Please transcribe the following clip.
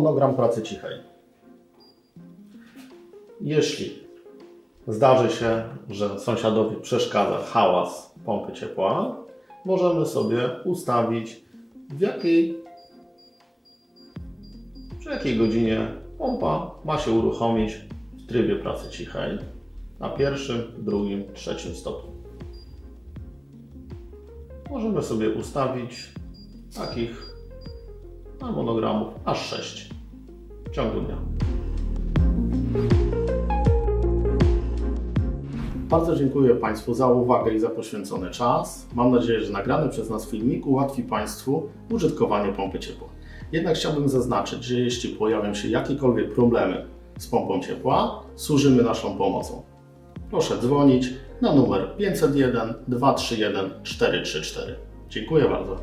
Harmonogram pracy cichej. Jeśli zdarzy się, że sąsiadowi przeszkadza hałas pompy ciepła, możemy sobie ustawić w jakiej, przy jakiej godzinie pompa ma się uruchomić w trybie pracy cichej na pierwszym, drugim, trzecim stopniu. Możemy sobie ustawić takich harmonogramów aż 6 w ciągu dnia. Bardzo dziękuję Państwu za uwagę i za poświęcony czas. Mam nadzieję, że nagrany przez nas filmik ułatwi Państwu użytkowanie pompy ciepła. Jednak chciałbym zaznaczyć, że jeśli pojawią się jakiekolwiek problemy z pompą ciepła, służymy naszą pomocą. Proszę dzwonić na numer 501 231 434. Dziękuję bardzo.